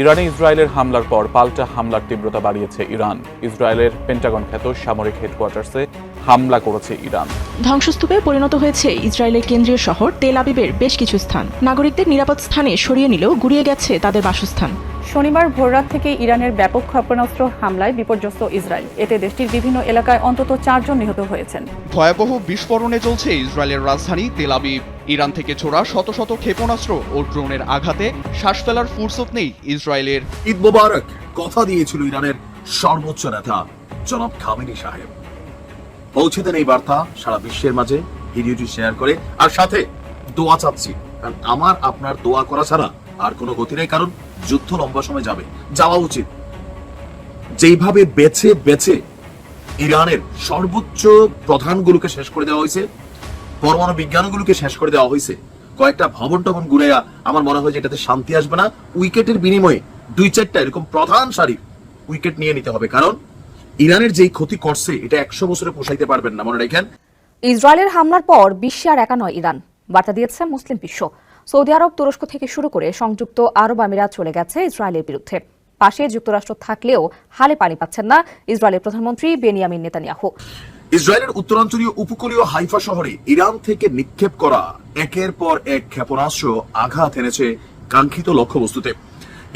ইরানে ইসরায়েলের হামলার পর পাল্টা হামলার তীব্রতা বাড়িয়েছে ইরান। ইসরায়েলের পেন্টাগন খ্যাত সামরিক হেডকোয়ার্টার্সে হামলা করেছে ইরান। ধ্বংসস্তূপে পরিণত হয়েছে ইসরায়েলের কেন্দ্রীয় শহর তেল আবিবের বেশ কিছু স্থান। নাগরিকদের নিরাপদ স্থানে সরিয়ে নিলেও গুড়িয়ে গেছে তাদের বাসস্থান। শনিবার ভোররাত থেকে ইরানের ব্যাপক ক্ষেপণাস্ত্র হামলায় বিপর্যস্ত ইসরায়েল। এতে দেশটির বিভিন্ন এলাকায় অন্তত চারজন নিহত হয়েছেন। ভয়াবহ বিস্ফোরণে চলছে ইসরায়েলের রাজধানী তেল আবিব। ইরান থেকে ছোড়া শত শত ক্ষেপণাস্ত্র ও ড্রোনের আঘাতে শ্বাস ফেলার ফুরসত নেই ইসরায়েলের। ঈদ মোবারক কথা দিয়েছিল ইরানের সর্বোচ্চ নেতা জনাব খামেনি সাহেব। পৌঁছে দেন এই বার্তা সারা বিশ্বের মাঝে। ভিডিওটি শেয়ার করে আর সাথে দোয়া চাচ্ছি। কারণ আমার আপনার দোয়া করা ছাড়া আর কোনো গতি নেই। কারণ যুদ্ধ লম্বা সময় যাবে। যাওয়া উচিত। যেইভাবে বেছে বেছে ইরানের সর্বোচ্চ প্রধানগুলোকে শেষ করে দেওয়া হয়েছে, পরমাণু বিজ্ঞানগুলোকে শেষ করে দেওয়া হয়েছে, কয়েকটা ভবন টবন গুড়াইয়া আমার মনে হয় যে এটাতে শান্তি আসবে না। উইকেটের বিনিময়ে দুই চারটা এরকম প্রধান সারির উইকেট নিয়ে নিতে হবে। কারণ ইরানের যেই ক্ষতি করছে, এটা একশো বছরে পোষাইতে পারবেন না, মনে রাখেন। ইসরায়েলের হামলার পর বিশ্বে আর একা নয় ইরান। বার্তা দিয়েছে মুসলিম বিশ্ব। সৌদি আরব তুরস্ক থেকে শুরু করে সংযুক্ত আরব আমিরাত চলে গেছে ইসরায়েলের বিরুদ্ধে। পাশে যুক্তরাষ্ট্র থাকলেও হালে পানি পাচ্ছেন না ইসরায়েলের প্রধানমন্ত্রী বেনিয়ামিন নেতানিয়াহু। ইসরায়েলের উত্তরাঞ্চলীয় উপকূলীয় হাইফা শহরে ইরান থেকে নিক্ষেপ করা একের পর এক ক্ষেপণাস্ত্র আঘাত এনেছে কাঙ্ক্ষিত লক্ষ্যবস্তুতে।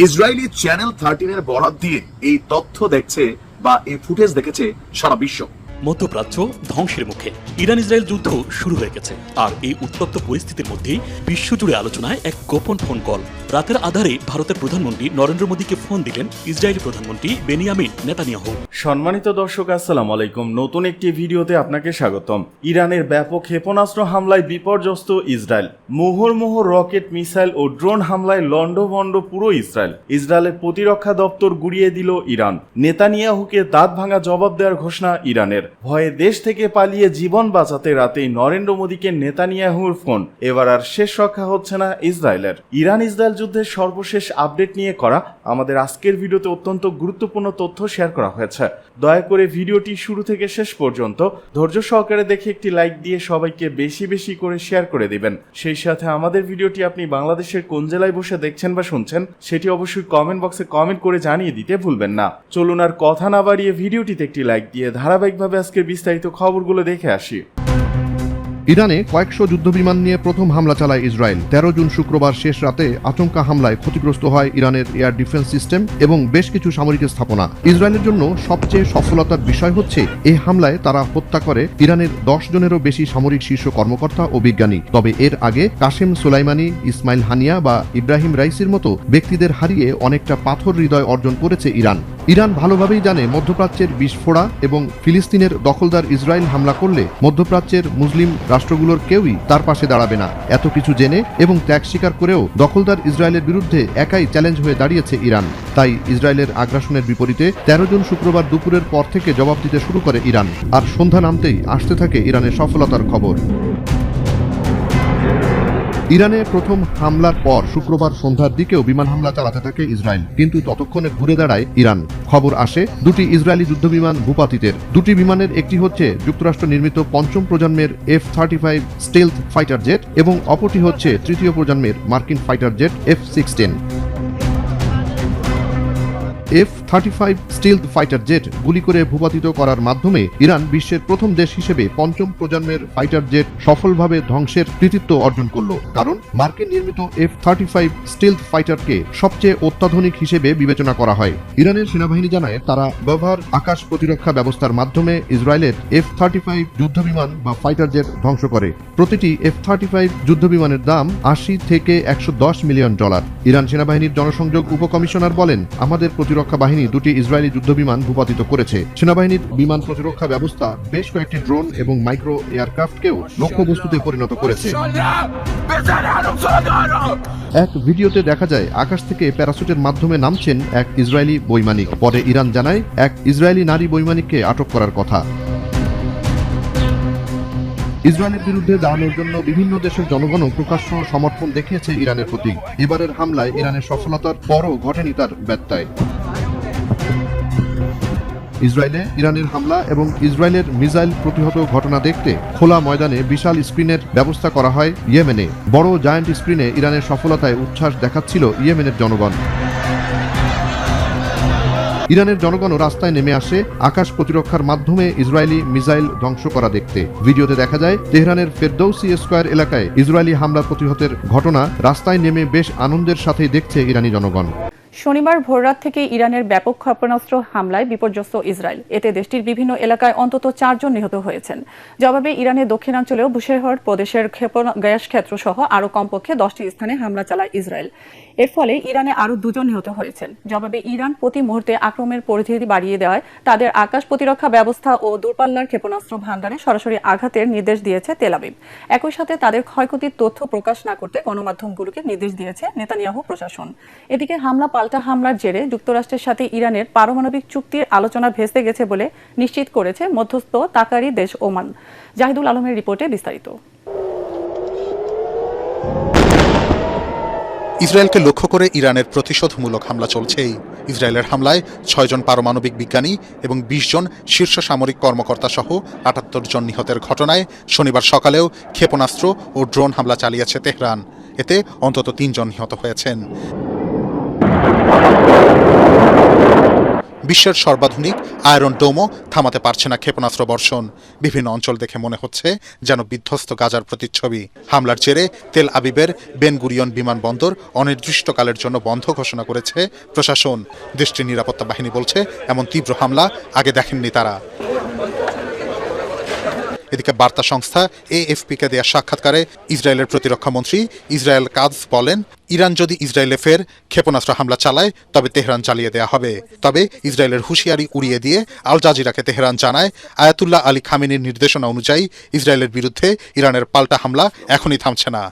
ইসরায়েলি চ্যানেল থার্টিনের বরাত দিয়ে এই তথ্য দেখছে বা এই ফুটেজ দেখেছে সারা বিশ্ব। মধ্যপ্রাচ্য ধ্বংসের মুখে। ইরান ইসরায়েল যুদ্ধ শুরু হয়ে গেছে। আর এই উত্তপ্ত পরিস্থিতির মধ্যেই বিশ্বজুড়ে আলোচনায় এক গোপন ফোন কল। রাতের আধারে ভারতের প্রধানমন্ত্রী নরেন্দ্র মোদীকে ফোন দিলেন ইসরায়েলি প্রধানমন্ত্রী বেনিয়ামিন নেতানিয়াহু। সম্মানিত দর্শক, আসসালাম আলাইকুম। নতুন একটি ভিডিওতে আপনাকে স্বাগতম। ইরানের ব্যাপক ক্ষেপণাস্ত্র হামলায় বিপর্যস্ত ইসরায়েল। মুহুর্মুহু রকেট, মিসাইল ও ড্রোন হামলায় লন্ডভন্ড পুরো ইসরায়েল। ইসরায়েলের প্রতিরক্ষা দপ্তর গুড়িয়ে দিল ইরান। নেতানিয়াহুকে দাঁত ভাঙা জবাব দেওয়ার ঘোষণা ইরানের। ভয়ে দেশ থেকে পালিয়ে জীবন বাঁচাতে রাতেই নরেন্দ্র মোদীকে নেতানিয়াহুর ফোন। এবার আর শেষ রক্ষা হচ্ছে না ইসরায়েলের। ইরান ইসরায়েল যুদ্ধের সর্বশেষ আপডেট নিয়ে করা আমাদের আজকের ভিডিওতে অত্যন্ত গুরুত্বপূর্ণ তথ্য শেয়ার করা হয়েছে। দয়া করে ভিডিওটি শুরু থেকে শেষ পর্যন্ত ধৈর্য সহকারে দেখে একটি লাইক দিয়ে সবাইকে বেশি বেশি করে শেয়ার করে দিবেন। সেই সাথে আমাদের ভিডিওটি আপনি বাংলাদেশের কোন জেলায় বসে দেখছেন বা শুনছেন, সেটি অবশ্যই কমেন্ট বক্সে কমেন্ট করে জানিয়ে দিতে ভুলবেন না। চলুন আর কথা না বাড়িয়ে ভিডিওটিতে একটি লাইক দিয়ে ধারাবাহিকভাবে আজকের বিস্তারিত খবরগুলো দেখে আসি। ইরানে কয়েকশো যুদ্ধবিমান নিয়ে প্রথম হামলা চালায় ইসরায়েল। তেরো জুন শুক্রবার শেষ রাতে আচমকা হামলায় ক্ষতিগ্রস্ত হয় ইরানের এয়ার ডিফেন্স সিস্টেম এবং বেশ কিছু সামরিক স্থাপনা। ইসরায়েলের জন্য সবচেয়ে সফলতার বিষয় হচ্ছে এই হামলায় তারা হত্যা করে ইরানের দশ জনেরও বেশি সামরিক শীর্ষ কর্মকর্তা ও বিজ্ঞানী। তবে এর আগে কাশেম সোলাইমানি, ইসমাইল হানিয়া বা ইব্রাহিম রাইসির মতো ব্যক্তিদের হারিয়ে অনেকটা পাথর হৃদয় অর্জন করেছে ইরান। ইরান ভালোভাবেই জানে মধ্যপ্রাচ্যের বিস্ফোড়া এবং ফিলিস্তিনের দখলদার ইসরায়েল হামলা করলে মধ্যপ্রাচ্যের মুসলিম রাষ্ট্রগুলোর কেউই তার পাশে দাঁড়াবে না। এত কিছু জেনে এবং ত্যাগ স্বীকার করেও দখলদার ইসরায়েলের বিরুদ্ধে একাই চ্যালেঞ্জ হয়ে দাঁড়িয়েছে ইরান। তাই ইসরায়েলের আগ্রাসনের বিপরীতে তেরো জুন শুক্রবার দুপুরের পর থেকে জবাব দিতে শুরু করে ইরান। আর সন্ধ্যা নামতেই আসতে থাকে ইরানের সফলতার খবর। ইরানে প্রথম হামলার পর শুক্রবার সন্ধ্যার দিকেও বিমান হামলা চালাতে থাকে ইসরায়েল। কিন্তু ততক্ষণে ঘুরে দাঁড়ায় ইরান। খবর আসে, দুটি ইসরায়েলি যুদ্ধ বিমান ভূপাতিতের। দুটি বিমানের একটি হচ্ছে যুক্তরাষ্ট্র নির্মিত পঞ্চম প্রজন্মের F thirty five stealth fighter jet এবং অপরটি হচ্ছে তৃতীয় প্রজন্মের মার্কিন fighter jet F sixteen. F thirty five stealth fighter jet গুলি করে ভূপাতিত করার মাধ্যমে ইরান বিশ্বের প্রথম দেশ হিসেবে পঞ্চম প্রজন্মের ফাইটার জেট সফলভাবে ধ্বংসের কৃতিত্ব অর্জন করল। কারণ মার্কিন নির্মিত এফ থার্টি ফাইভ স্টিলথ ফাইটারকে সবচেয়ে অত্যাধুনিক হিসেবে বিবেচনা করা হয়। ইরানের সেনাবাহিনী জানায়, তারা ব্যবহার আকাশ প্রতিরক্ষা ব্যবস্থার মাধ্যমে ইসরায়েলের এফ থার্টি ফাইভ যুদ্ধবিমান বা ফাইটার জেট ধ্বংস করে। প্রতিটি এফ থার্টি ফাইভ যুদ্ধবিমানের দাম আশি থেকে একশো দশ মিলিয়ন ডলার। ইরান সেনাবাহিনীর জনসংযোগ উপকমিশনার বলেন, আমাদের প্রতিরক্ষা বাহিনী দুটি ইসরায়েলি যুদ্ধবিমান ভূপাতিত করেছে। সেনাবাহিনীর বিমান প্রতিরক্ষা ব্যবস্থা বেশ কয়েকটি ড্রোন এবং মাইক্রো এয়ারক্রাফটকেও লক্ষ্যবস্তুতে পরিণত করেছে। এক ভিডিওতে দেখা যায়, আকাশ থেকে প্যারাসুটের মাধ্যমে নামছেন এক ইসরায়েলি বৈমানিক। পরে ইরান জানায়, এক ইসরায়েলি নারী বৈমানিককে আটক করার কথা। ইসরায়েলের বিরুদ্ধে দাঁড়ানোর জন্য বিভিন্ন দেশের জনগণও প্রকাশ্য সমর্থন দেখিয়েছে ইরানের প্রতি। এবারের হামলায় ইরানের সফলতার পরও ঘটেনি তার ব্যত্যয়। ইসরায়েলে ইরানের হামলা এবং ইসরায়েলের মিসাইল প্রতিহত ঘটনা দেখতে খোলা ময়দানে বিশাল স্ক্রিনের ব্যবস্থা করা হয় ইয়েমেনে। বড় জায়ান্ট স্ক্রিনে ইরানের সফলতায় উচ্ছ্বাস দেখাচ্ছিল ইয়েমেনের জনগণ। ইরানের জনগণও রাস্তায় নেমে আসে আকাশ প্রতিরক্ষার মাধ্যমে ইসরায়েলি মিসাইল ধ্বংস করা দেখতে। ভিডিওতে দেখা যায়, তেহরানের ফেরদৌসি স্কোয়ার এলাকায় ইসরায়েলি হামলা প্রতিহতের ঘটনা রাস্তায় নেমে বেশ আনন্দের সাথেই দেখছে ইরানি জনগণ। শনিবার ভোররাত থেকে ইরানের ব্যাপক ক্ষেপণাস্ত্র হামলায় বিপর্যস্ত ইসরায়েল। এতে দেশটির বিভিন্ন এলাকায় অন্তত চারজন নিহত হয়েছেন। জবাবে ইরানের দক্ষিণাঞ্চলেও বুশেহর প্রদেশের ক্ষেপণ- গ্যাস ক্ষেত্র সহ আরও কমপক্ষে দশটি স্থানে হামলা চালায় ইসরায়েল। এর ফলে ইরানে আরও দুজন নিহত হয়েছেন। জবাবে ইরান প্রতি মুহূর্তে আক্রমণের পরিধি বাড়িয়ে দেওয়ায় তাদের আকাশ প্রতিরক্ষা ব্যবস্থা ও দূরপাল্লার ক্ষেপণাস্ত্র ভান্ডারে সরাসরি আঘাতের নির্দেশ দিয়েছে তেলাবিব একই সাথে তাদের ক্ষয়ক্ষতির তথ্য প্রকাশ না করতে গণমাধ্যমগুলোকে নির্দেশ দিয়েছে নেতানিয়াহু প্রশাসন। এদিকে হামলা পাল্টা হামলার জেরে যুক্তরাষ্ট্রের সাথে ইরানের পারমাণবিক চুক্তির আলোচনা ভেস্তে গেছে বলে নিশ্চিত করেছে মধ্যস্থ তাকারি দেশ ওমান। জাহিদুল আলমের রিপোর্টে বিস্তারিত। ইসরায়েলকে লক্ষ্য করে ইরানের প্রতিশোধমূলক হামলা চলছেই ইসরায়েলের হামলায় ছয়জন পারমাণবিক বিজ্ঞানী এবং বিশ জন শীর্ষ সামরিক কর্মকর্তা সহ আটাত্তর জন নিহতের ঘটনায় শনিবার সকালেও ক্ষেপণাস্ত্র ও ড্রোন হামলা চালিয়েছে তেহরান। এতে অন্তত তিনজন নিহত হয়েছেন। বিশ্বের সর্বাধুনিক আয়রন ডোমও থামাতে পারছে না ক্ষেপণাস্ত্র বর্ষণ। বিভিন্ন অঞ্চল দেখে মনে হচ্ছে যেন বিধ্বস্ত গাজার প্রতিচ্ছবি। হামলার জেরে তেল আবিবের বেনগুরিয়ন বিমানবন্দর অনির্দিষ্টকালের জন্য বন্ধ ঘোষণা করেছে প্রশাসন। দেশটির নিরাপত্তা বাহিনী বলছে, এমন তীব্র হামলা আগে দেখেননি তারা। এদিকে বার্তা সংস্থা এএফপিকে দেয়া সাক্ষাৎকারে ইসরায়েলের প্রতিরক্ষা মন্ত্রী ইসরায়েল কাজ বলেন, ইরান যদি ইসরায়েলে ফের ক্ষেপণাস্ত্র হামলা চালায়, তবে তেহরান চালিয়ে দেয়া হবে। তবে ইসরায়েলের হুঁশিয়ারি উড়িয়ে দিয়ে আল জাজিরাকে তেহরান জানায়, আয়াতুল্লাহ আলী খামিনীর নির্দেশনা অনুযায়ী ইসরায়েলের বিরুদ্ধে ইরানের পাল্টা হামলা এখনই থামছে না।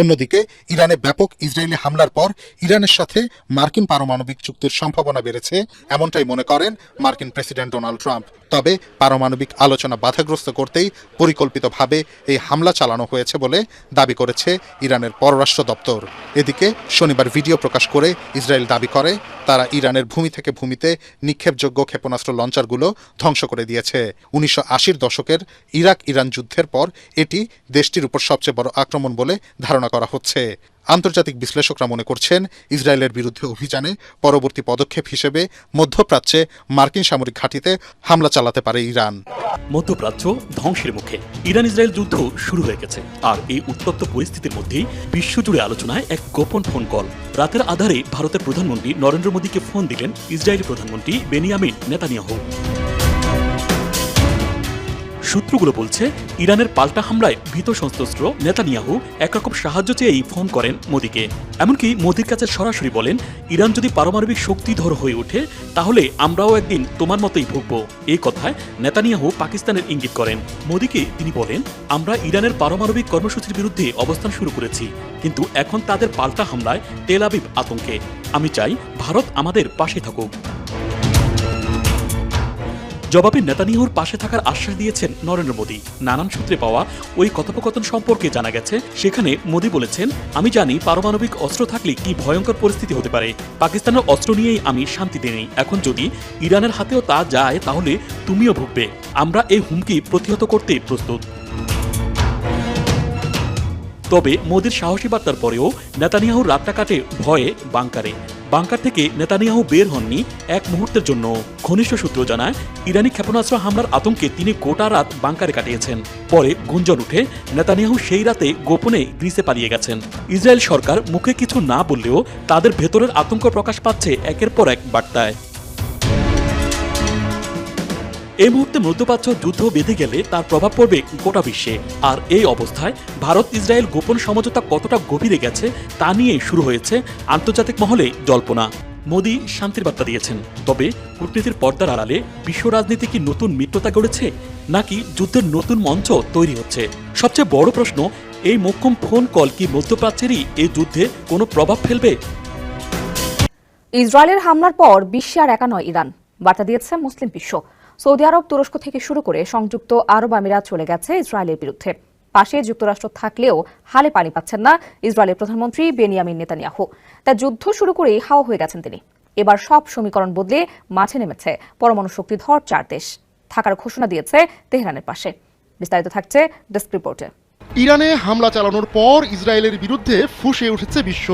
অন্যদিকে, ইরানে ব্যাপক ইসরায়েলি হামলার পর ইরানের সাথে মার্কিন পারমাণবিক চুক্তির সম্ভাবনা বেড়েছে, এমনটাই মনে করেন মার্কিন প্রেসিডেন্ট ডোনাল্ড ট্রাম্প। তবে পারমাণবিক আলোচনা বাধাগ্রস্ত করতেই পরিকল্পিতভাবে এই হামলা চালানো হয়েছে বলে দাবি করেছে ইরানের পররাষ্ট্র দপ্তর। এদিকে, শনিবার ভিডিও প্রকাশ করে ইসরায়েল দাবি করে, তারা ইরানের ভূমি থেকে ভূমিতে নিক্ষেপযোগ্য ক্ষেপণাস্ত্র লঞ্চারগুলো ধ্বংস করে দিয়েছে। উনিশশো দশকের ইরাক ইরান যুদ্ধের পর এটি দেশটির উপর সবচেয়ে বড় আক্রমণ বলে ধারণা করা হচ্ছে। আন্তর্জাতিক বিশ্লেষকরা মনে করছেন, ইসরায়েলের বিরুদ্ধে অভিযানে পরবর্তী পদক্ষেপ হিসেবে মধ্যপ্রাচ্যে মার্কিন সামরিক ঘাঁটিতে হামলা চালাতে পারে ইরান। মধ্যপ্রাচ্য ধ্বংসের মুখে। ইরান ইসরায়েল যুদ্ধ শুরু হয়ে গেছে। আর এই উত্তপ্ত পরিস্থিতির মধ্যেই বিশ্বজুড়ে আলোচনায় এক গোপন ফোন কল। রাতের আধারে ভারতের প্রধানমন্ত্রী নরেন্দ্র মোদীকে ফোন দিলেন ইসরায়েলি প্রধানমন্ত্রী বেনিয়ামিন নেতানিয়াহু। সূত্রগুলো বলছে, ইরানের পাল্টা হামলায় ভীত সন্ত্রস্ত নেতানিয়াহু একরকম সাহায্য চেয়েই ফোন করেন মোদীকে। এমনকি মোদীর কাছে সরাসরি বলেন, ইরান যদি পারমাণবিক শক্তিধর হয়ে ওঠে, তাহলে আমরাও একদিন তোমার মতোই ভুগব। এই কথায় নেতানিয়াহু পাকিস্তানের ইঙ্গিত করেন। মোদীকে তিনি বলেন, আমরা ইরানের পারমাণবিক কর্মসূচির বিরুদ্ধে অবস্থান শুরু করেছি, কিন্তু এখন তাদের পাল্টা হামলায় তেল আবিব আতঙ্কে। আমি চাই, ভারত আমাদের পাশে থাকুক। জবাবে নেতানিয়াহুর পাশে থাকার আশ্বাস দিয়েছেন নরেন্দ্র মোদী। নানান সূত্রে পাওয়া ওই কথোপকথন সম্পর্কে জানা গেছে, সেখানে মোদী বলেছেন, আমি জানি পারমাণবিক অস্ত্র থাকলে কি ভয়ঙ্কর পরিস্থিতি হতে পারে। পাকিস্তানের অস্ত্র নিয়েই আমি শান্তিতে নেই। এখন যদি ইরানের হাতেও তা যায়, তাহলে তুমিও ভুগবে। আমরা এই হুমকি প্রতিহত করতে প্রস্তুত। তবে মোদীর সাহসী বার্তার পরেও নেতানিয়াহুর রাতটা কাটে ভয়ে বাংকারে। বাংকার থেকে নেতানিয়াহু বের হননি এক মুহূর্তের জন্য। ঘনিষ্ঠ সূত্র জানায়, ইরানি ক্ষেপণাস্ত্র হামলার আতঙ্কে তিনি গোটা রাত বাংকারে কাটিয়েছেন। পরে গুঞ্জন উঠে নেতানিয়াহু সেই রাতে গোপনে গ্রিসে পালিয়ে গেছেন। ইসরায়েল সরকার মুখে কিছু না বললেও তাদের ভেতরের আতঙ্ক প্রকাশ পাচ্ছে একের পর এক বার্তায়। এই মুহূর্তে মধ্যপ্রাচ্য যুদ্ধ বেঁধে গেলে তার প্রভাব পড়বে গোটা বিশ্বে। আর এই অবস্থায় ভারত ইসরায়েল গোপন সমঝোতা কতটা গভীরে গেছে তা নিয়ে শুরু হয়েছে আন্তর্জাতিক মহলে জল্পনা। মোদি শান্তির বার্তা দিয়েছেন, তবে কূটনীতির পর্দার আড়ালে বিশ্ব রাজনীতি কি নতুন মিত্রতা গড়েছে, নাকি যুদ্ধের নতুন মঞ্চ তৈরি হচ্ছে? সবচেয়ে বড় প্রশ্ন, এই মোক্ষম ফোন কল কি মধ্যপ্রাচ্যেরই এই যুদ্ধে কোনো প্রভাব ফেলবে? ইসরায়েলের হামলার পর বিশ্বে আর একা নয় ইরান। বার্তা দিয়েছে মুসলিম বিশ্ব। সৌদি আরব তুরস্ক থেকে শুরু করে সংযুক্ত আরব আমিরাত চলে গেছে ইসরায়েলের বিরুদ্ধে। পাশে যুক্তরাষ্ট্র থাকলেও হালে পানি পাচ্ছেন না ইসরায়েলের প্রধানমন্ত্রী বেনিয়ামিন নেতানিয়াহু। তা যুদ্ধ শুরু করেই হাওয়া হয়ে গেছেন তিনি। এবার সব সমীকরণ বদলে মাঠে নেমেছে পরমাণু শক্তিধর চার দেশ। থাকার ঘোষণা দিয়েছে তেহরানের পাশে। বিস্তারিত থাকছে ডেস্ক রিপোর্টে। ইরানে হামলা চালানোর পর ইসরায়েলের বিরুদ্ধে ফুঁসে উঠেছে বিশ্ব।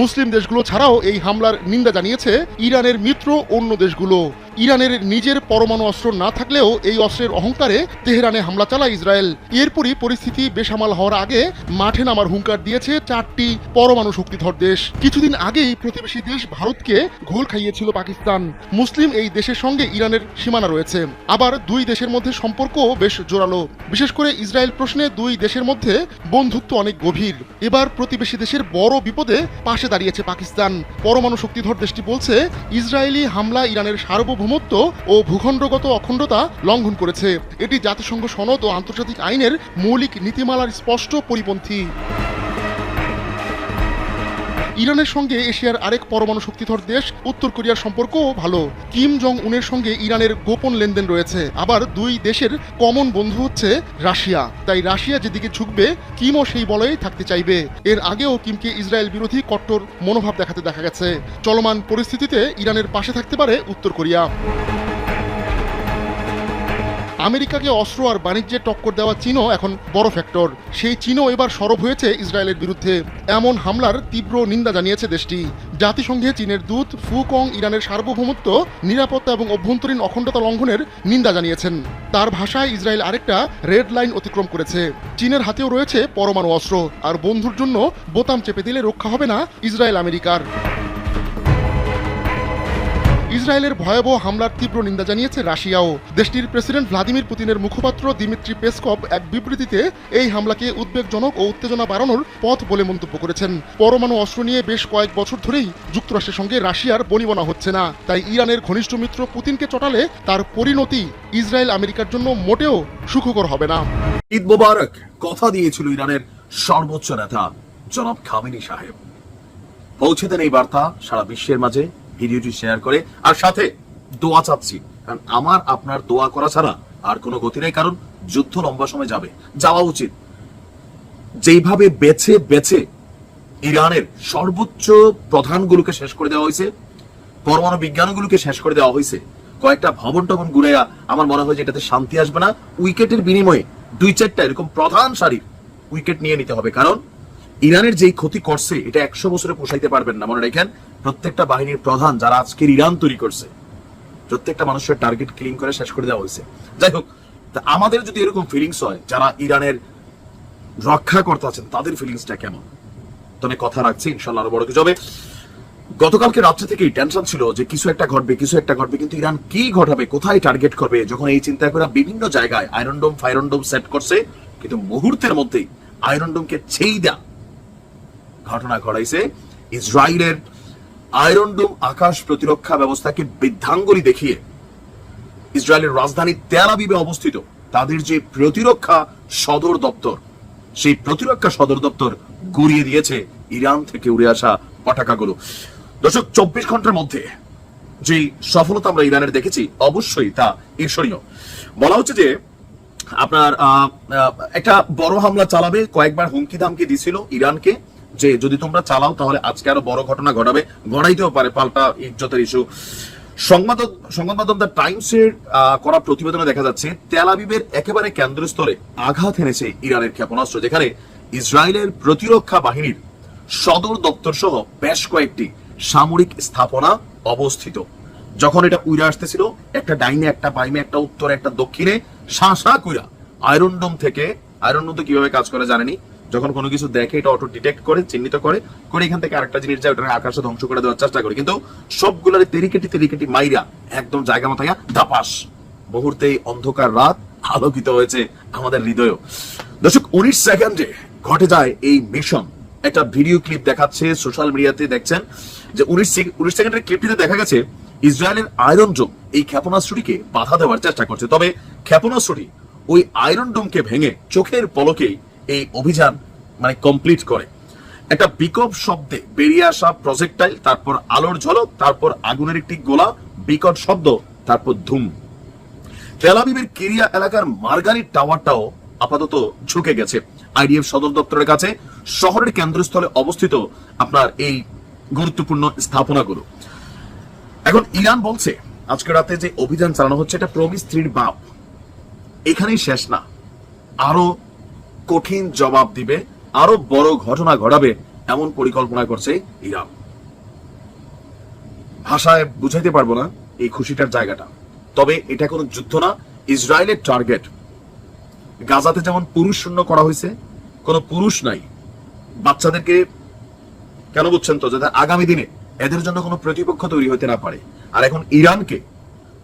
মুসলিম দেশগুলো ছাড়াও এই হামলার নিন্দা জানিয়েছে ইরানের মিত্র অন্য দেশগুলো। ইরানের নিজের পরমাণু অস্ত্র না থাকলেও এই অস্ত্রের অহংকারে তেহরানে হামলা চালায় ইসরায়েল। এরপরই পরিস্থিতি বেসামাল হওয়ার আগে মাঠে নামার হুঙ্কার দিয়েছে চারটি পরমাণু শক্তিধর দেশ। কিছুদিন আগেই প্রতিবেশী দেশ ভারতকে ঘোল খাইয়েছিল পাকিস্তান। মুসলিম এই দেশের সঙ্গে ইরানের সীমানা রয়েছে। আবার দুই দেশের মধ্যে সম্পর্ক বেশ জোরালো। বিশেষ করে ইসরায়েল প্রশ্নে দুই দেশের মধ্যে বন্ধুত্ব অনেক গভীর। এবার প্রতিবেশী দেশের বড় বিপদে পাশে দাঁড়িয়েছে পাকিস্তান। পরমাণু শক্তিধর দেশটি বলছে, ইসরায়েলি হামলা ইরানের সার্বভৌমত্ব ও ভূখণ্ডগত অখণ্ডতা লঙ্ঘন করেছে। এটি জাতিসংঘ সনদ ও আন্তর্জাতিক আইনের মৌলিক নীতিমালার স্পষ্ট পরিপন্থী। ইরানের সঙ্গে এশিয়ার আরেক পরমাণু শক্তিধর দেশ, উত্তর কোরিয়ার সম্পর্কও ভালো। কিম জং উনের সঙ্গে ইরানের গোপন লেনদেন রয়েছে। আবার দুই দেশের কমন বন্ধু হচ্ছে রাশিয়া। তাই রাশিয়া যেদিকে ঝুঁকবে, কিমও সেই বলয়েই থাকতে চাইবে। এর আগেও কিমকে ইসরায়েল বিরোধী কট্টর মনোভাব দেখাতে দেখা গেছে। চলমান পরিস্থিতিতে ইরানের পাশে থাকতে পারে উত্তর কোরিয়া। আমেরিকাকে অস্ত্র আর বাণিজ্যে টক্কর দেওয়া চীনও এখন বড় ফ্যাক্টর সেই চীনও এবার সরব হয়েছে ইসরায়েলের বিরুদ্ধে। এমন হামলার তীব্র নিন্দা জানিয়েছে দেশটি। জাতিসংঘে চীনের দূত ফু কং ইরানের সার্বভৌমত্ব, নিরাপত্তা এবং অভ্যন্তরীণ অখণ্ডতা লঙ্ঘনের নিন্দা জানিয়েছেন। তার ভাষায় ইসরায়েল আরেকটা রেড লাইন অতিক্রম করেছে। চীনের হাতেও রয়েছে পরমাণু অস্ত্র, আর বন্ধুর জন্য বোতাম চেপে দিলে রক্ষা হবে না ইসরায়েল আমেরিকার। ইসরায়েলের ভয়াবহ হামলার তীব্র নিন্দা জানিয়েছে রাশিয়াও। দেশটির প্রেসিডেন্ট ভ্লাদিমির পুতিনের মুখপাত্র দিমিত্রি পেসকভ এক বিবৃতিতে এই হামলাকে উদ্বেগজনক ও উত্তেজনা বাড়ানোর পথ বলে মন্তব্য করেছেন। পরমাণু অস্ত্র নিয়ে বেশ কয়েক বছর ধরেই যুক্তরাষ্ট্রের সঙ্গে রাশিয়ার বনিবনা হচ্ছে না। তাই ইরানের ঘনিষ্ঠ মিত্র পুতিনকে চটালে তার পরিণতি ইসরায়েল আমেরিকার জন্য মোটেও সুখকর হবে না। ঈদ মোবারক, কথা দিয়েছিল ইরানের সর্বোচ্চ নেতা, জনাব খামেনি সাহেব। পৌঁছে দেন এই বার্তা সারা বিশ্বের মাঝে। ভিডিওটি শেয়ার করে। আর সাথে দোয়া চাচ্ছি, কারণ আমার, আপনার দোয়া করা ছাড়া আর কোনো গতি নেই, কারণ যুদ্ধ লম্বা সময় যাবে। যাওয়া উচিত। যেইভাবে বেছে বেছে ইরানের সর্বোচ্চ প্রধানগুলোকে শেষ করে দেওয়া হয়েছে, পরমাণু বিজ্ঞানগুলোকে শেষ করে দেওয়া হয়েছে, কয়েকটা ভবন টবন ঘুরে আমার মনে হয় যে এটাতে শান্তি আসবে না। উইকেটের বিনিময়ে দুই চারটা এরকম প্রধান সারির উইকেট নিয়ে নিতে হবে, কারণ ইরানের যেই ক্ষতি করছে, এটা একশো বছরে পোষাইতে পারবেন না, মনে রাখেন। প্রত্যেকটা বাহিনীর প্রধান যারা আজকের ইরান তৈরি করছে, প্রত্যেকটা মানুষের টার্গেট ক্লিন করে শেষ করে দেওয়া হয়েছে। যাই হোক আমাদের যদি এরকম ফিলিংস হয়, যারা ইরানের রক্ষাকর্তা আছেন, তাদের ফিলিংসটা কেমন? তবে কথা রাখছি ইনশাল্লাহ আরও বড় কিছু হবে। গতকালকে রাত্রে থেকেই টেনশন ছিল যে কিছু একটা ঘটবে, কিছু একটা ঘটবে, কিন্তু ইরান কি ঘটাবে, কোথায় টার্গেট করবে? যখন এই চিন্তা করে বিভিন্ন জায়গায় আয়রন ডোম ফাইরন ডোম সেট করছে, কিন্তু মুহূর্তের মধ্যেই আয়রন ডোমকে ছেই দেয়া ঘটনা ঘটাইছে। ইসরায়েলের আয়রন ডোম আকাশ প্রতিরক্ষা ব্যবস্থাকে বৃদ্ধাঙ্গুলি দেখিয়ে ইসরায়েলের রাজধানী তেল আবিবে অবস্থিত। তাদের যে প্রতিরক্ষা সদর দপ্তর, সেই প্রতিরক্ষা সদর দপ্তর গুড়িয়ে দিয়েছে ইরান থেকে উড়ে আসা পটাকাগুলো দর্শক, চব্বিশ ঘণ্টার মধ্যে যে সফলতা আমরা ইরানের দেখেছি, অবশ্যই তা ঈর্ষণীয়। বলা হচ্ছে যে, আপনার একটা বড় হামলা চালাবে, কয়েকবার হুমকি ধামকি দিছিল ইরানকে। যে যদি তোমরা চালাও, তাহলে আজকে আরও বড় ঘটনা ঘটাবে। ঘটাইতেও পারে পাল্টা ইজ্জতের ইস্যু সংবাদ সংবাদ মাধ্যম দ্য করা প্রতিবেদনে দেখা যাচ্ছে একেবারে কেন্দ্রস্থলে আঘাত এনেছে ইরানের ক্ষেপণাস্ত্র, যেখানে ইসরায়েলের প্রতিরক্ষা বাহিনীর সদর দপ্তর সহ বেশ কয়েকটি সামরিক স্থাপনা অবস্থিত। যখন এটা উইরে আসতেছিল, একটা ডাইনে, একটা বাইমে একটা উত্তরে, একটা দক্ষিণে শাঁসা কুইরা আয়রন ডোম থেকে আয়রন ডোম তো কীভাবে কাজ করে জানেনি? যখন কোনো কিছু দেখে এটা অটো ডিটেক্ট করে, চিহ্নিত করে করে এখান থেকে আরেকটা জিনিস যায় ওটা আকাশে ধ্বংস করে দেওয়ার চেষ্টা করে। কিন্তু সবগুলোর তেরিকেটি তেরিকেটি মাইরা একদম জায়গা মতো ধাপাস। মুহূর্তে অন্ধকার রাত আলোকিত হয়েছে আমাদের হৃদয় দর্শক, উনিশ সেকেন্ডে ঘটে যায় এই মিশন একটা ভিডিও ক্লিপ দেখাচ্ছে সোশ্যাল মিডিয়াতে দেখছেন যে উনিশ উনিশ সেকেন্ডের ক্লিপটিতে দেখা গেছে, ইসরায়েলের আয়রন ডোম এই ক্ষেপণাস্ত্রটিকে বাধা দেওয়ার চেষ্টা করছে। তবে ক্ষেপণাস্ত্রটি ওই আয়রন ডোমকে ভেঙে চোখের পলকেই এই অভিযান মানে কমপ্লিট করে। একটা বিকট শব্দে বেরিয়ে আসা প্রজেক্টাইল তারপর আলোর ঝলক, তারপর আগুনের একটি গোলা, বিকট শব্দ, তারপর ধুম। তেলাবিবের কেরিয়া এলাকার মার্গারি টাওয়ারটাও আপাতত ঝুঁকে গেছে। আইডিএফ সদর দপ্তরের কাছে শহরের কেন্দ্রস্থলে অবস্থিত আপনার এই গুরুত্বপূর্ণ স্থাপনাগুলো। এখন ইরান বলছে, আজকে রাতে যে অভিযান চালানো হচ্ছে, এটা প্রমিস থ্রির বাপ। এখানেই শেষ না। আরও কঠিন জবাব দিবে, আরও বড় ঘটনা ঘটাবে এমন পরিকল্পনা করছে ইরান। ভাষায় বুঝাইতে পারব না এই খুশিটার জায়গাটা। তবে এটা কোনো যুদ্ধ না, ইসরায়েলের টার্গেট। গাজাতে যেমন পুরুষ শূন্য করা হয়েছে, কোনো পুরুষ নাই। বাচ্চাদেরকে কেন বুঝছেন তো, যাতে আগামী দিনে এদের জন্য কোনো প্রতিপক্ষ তৈরি হতে না পারে? আর এখন ইরানকে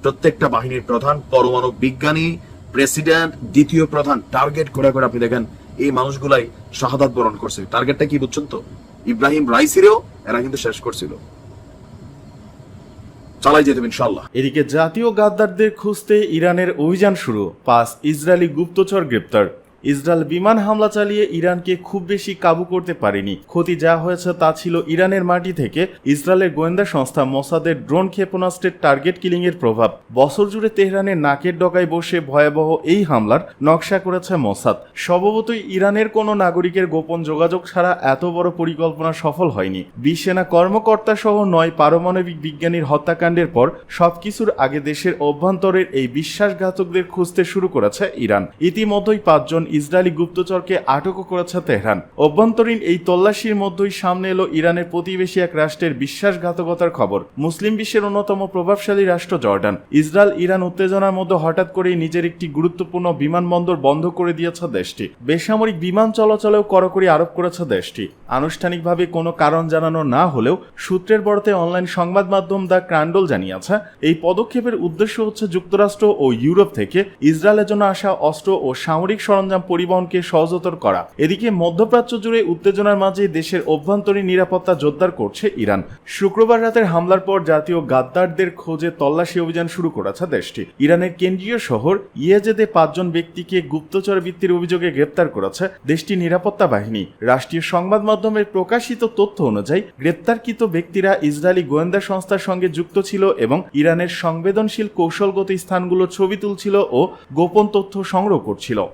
প্রত্যেকটা বাহিনীর প্রধান পরমাণু বিজ্ঞানী প্রেসিডেন্ট, দ্বিতীয় প্রধান টার্গেট করে করে আপনি দেখেন এই মানুষগুলাই শাহাদাত বরণ করছে। টার্গেটটা কি বুঝছেন তো? ইব্রাহিম রাইসিরেও এরা কিন্তু শেষ করছিল। চালাই যেতে ইনশাল্লাহ এদিকে জাতীয় গাদ্দারদের খুঁজতে ইরানের অভিযান শুরু, পাঁচ ইসরায়েলি গুপ্তচর গ্রেপ্তার। ইসরায়েল বিমান হামলা চালিয়ে ইরানকে খুব বেশি কাবু করতে পারেনি। ক্ষতি যা হয়েছে তা ছিল ইরানের মাটি থেকে। ইসরায়েলের গোয়েন্দা সংস্থা মোসাদের ড্রোন ক্ষেপণাস্ত্রের টার্গেট কিলিং এর প্রভাব। বছর জুড়ে তেহরানের নাকের ডগায় বসে ভয়াবহ এই হামলার নকশা করেছে মোসাদ। স্বভাবতই ইরানের কোনো নাগরিকের গোপন যোগাযোগ ছাড়া এত বড় পরিকল্পনা সফল হয়নি। বিশেনা কর্মকর্তা সহ নয় পারমাণবিক বিজ্ঞানীর হত্যাকাণ্ডের পর সবকিছুর আগে দেশের অভ্যন্তরের এই বিশ্বাসঘাতকদের খুঁজতে শুরু করেছে ইরান। ইতিমধ্যেই পাঁচজন ইসরায়েলি গুপ্তচরকে আটকও করেছে তেহরান। অভ্যন্তরীণ এই তল্লাশির মধ্যেই সামনে এলো ইরানের প্রতিবেশী এক রাষ্ট্রের বিশ্বাসঘাতকতার খবর। মুসলিম বিশ্বের অন্যতম প্রভাবশালী রাষ্ট্র জর্ডান। ইসরায়েল, ইরান উত্তেজনার মধ্যে হঠাৎ করেই নিজের একটি গুরুত্বপূর্ণ বিমানবন্দর বন্ধ করে দিয়েছে দেশটি। বেসামরিক বিমান চলাচলেও কড়াকড়ি আরোপ করেছে দেশটি। আনুষ্ঠানিকভাবে কোনো কারণ জানানো না হলেও সূত্রের বরতে অনলাইন সংবাদ মাধ্যম দ্য ক্রান্ডল জানিয়েছে, এই পদক্ষেপের উদ্দেশ্য হচ্ছে যুক্তরাষ্ট্র ও ইউরোপ থেকে ইসরায়েলের জন্য আসা অস্ত্র ও সামরিক সরঞ্জাম পরিবহনকে সহজতর করা। এদিকে মধ্যপ্রাচ্য জুড়ে উত্তেজনার মাঝে দেশের অভ্যন্তরীণ নিরাপত্তা জোরদার করছে ইরান। শুক্রবার রাতের হামলার পর জাতীয় গাদ্দারদের খোঁজে তল্লাশি অভিযান শুরু করেছে দেশটি। ইরানের কেন্দ্রীয় শহর ইয়েজেদে পাঁচজন ব্যক্তিকে গুপ্তচর বৃত্তির অভিযোগে গ্রেপ্তার করেছে দেশটির নিরাপত্তা বাহিনী। রাষ্ট্রীয় সংবাদ মাধ্যমের প্রকাশিত তথ্য অনুযায়ী, গ্রেপ্তারকৃত ব্যক্তিরা ইসরায়েলি গোয়েন্দা সংস্থার সঙ্গে যুক্ত ছিল এবং ইরানের সংবেদনশীল কৌশলগত স্থানগুলোর ছবি তুলছিল ও গোপন তথ্য সংগ্রহ করছিল।